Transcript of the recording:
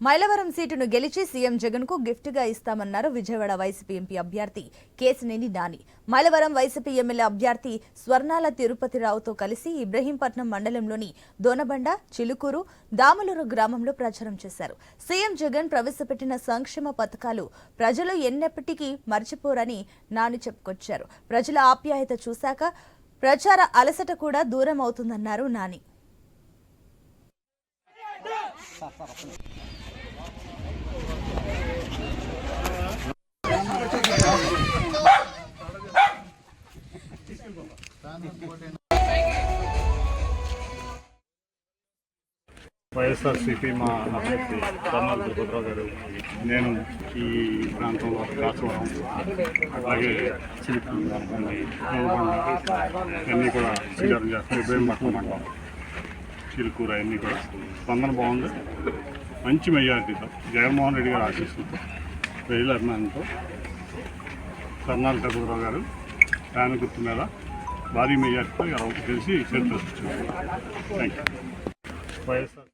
మైలవరం సీటును గెలిచి సీఎం జగన్కు గిఫ్ట్గా ఇస్తామన్నారు విజయవాడ వైసీపీ ఎంపీ అభ్యర్థి కేసినేని నాని. మైలవరం వైసీపీ ఎమ్మెల్యే అభ్యర్థి స్వర్ణాల తిరుపతిరావుతో కలిసి ఇబ్రహీంపట్నం మండలంలోని దోనబండ చిలుకూరు దాములూరు గ్రామంలో ప్రచారం చేశారు. సీఎం జగన్ ప్రవేశపెట్టిన సంక్షేమ పథకాలు ప్రజలు ఎన్నెప్పటికీ మర్చిపోరని నాని చెప్పుకొచ్చారు. ప్రజల ఆప్యాయత చూశాక ప్రచార అలసట కూడా దూరం అవుతుందన్నారు నాని. వైఎస్ఆర్సీపీ మా అభ్యర్థి కర్నూలు తిరుపతిరావు గారు నేను ఈ ప్రాంతంలో కాచవరం అలాగే చిలుకూరు అన్నీ కూడా శ్రీకారం చేస్తాం ఇబ్రహీంపట్నం మండలం చిలుకూరు అన్నీ కూడా. స్పందన బాగుంది. మంచి మెజారిటీతో జగన్మోహన్ రెడ్డి గారు ఆశీస్సులతో ప్రజల అభిమానంతో కర్నాలు తిరుపతిరావు గారు ఫ్యాన్ గుర్తు మీద భారీ మెజారిటీతో గెలిచి చరిత్ర వచ్చింది థ్యాంక్ యూ వైఎస్ఆర్